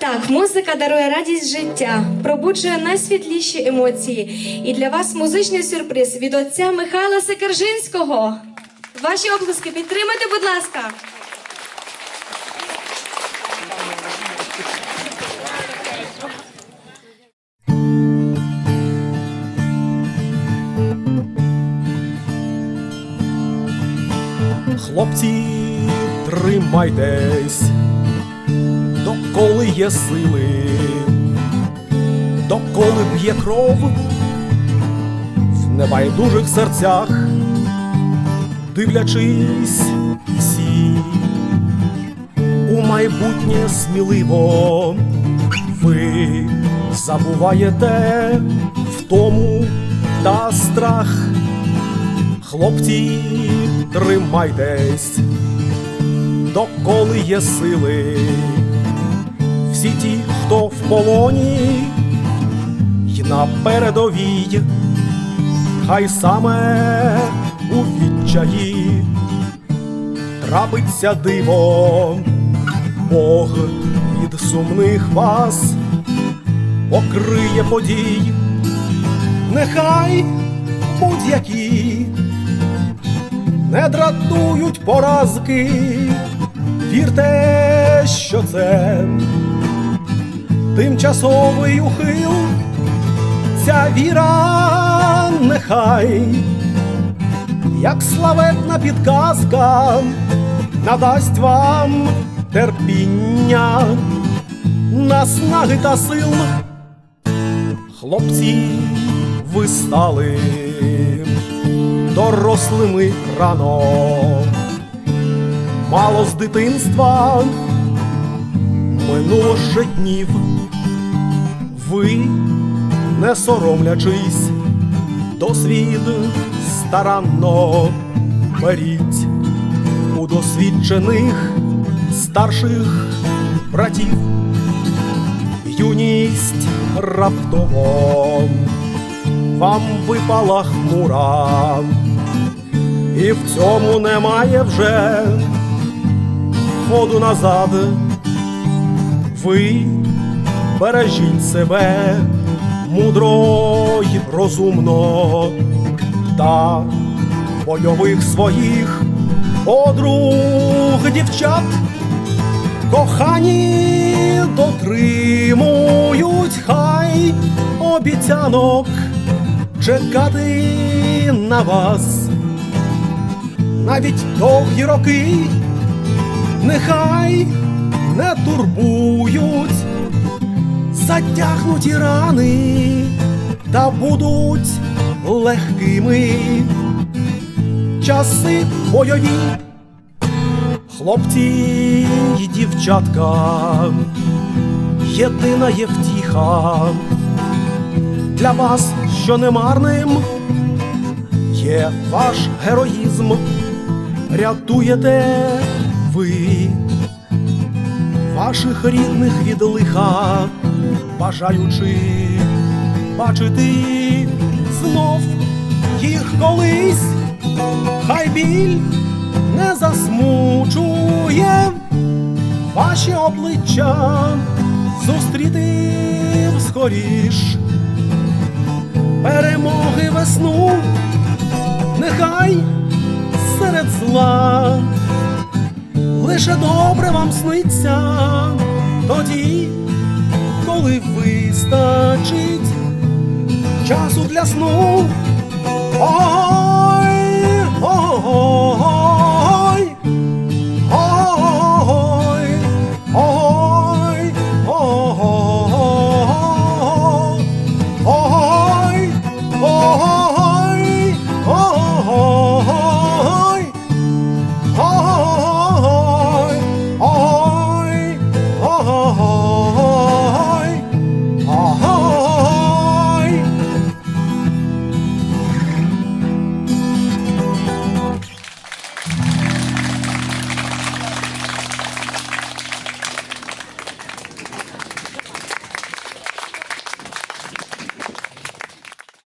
Так, музика дарує радість життя, пробуджує найсвітліші емоції. І для вас музичний сюрприз від отця Михайла Секержинського. Ваші оплески підтримайте, будь ласка. Хлопці, тримайтесь, доколи є сили, доколи б'є кров в небайдужих серцях, дивлячись всі у майбутнє сміливо, ви забуваєте втому та страх. Хлопці, тримайтесь, доколи є сили. Всі ті, хто в полоні й на передовій, хай саме у відчаї трапиться диво, Бог від сумних вас покриє подій, нехай будь-які не дратують поразки, вірте, що це тимчасовий ухил, ця віра нехай, як славетна підказка, надасть вам терпіння, наснаги та сил. Хлопці, ви стали дорослими рано, мало з дитинства минуло ще днів, ви, не соромлячись, досвід старанно беріть у досвідчених старших братів, юність раптово вам випала хмура, і в цьому немає вже ходу назад. Ви бережіть себе мудро й розумно та бойових своїх подруг дівчат. Кохані дотримують хай обіцянок чекати на вас. Навіть довгі роки нехай не турбують затягнуті рани та будуть легкими часи бойові. Хлопці й дівчатка, єдина є втіха для вас, що немарним є ваш героїзм, рятуєте ви ваших рідних від лиха, бажаючи бачити знов їх колись, хай біль не засмучує ваші обличчя зустріти скоріш перемоги весну, нехай серед зла лише добре вам сниться тоді, коли вистачить часу для сну. О,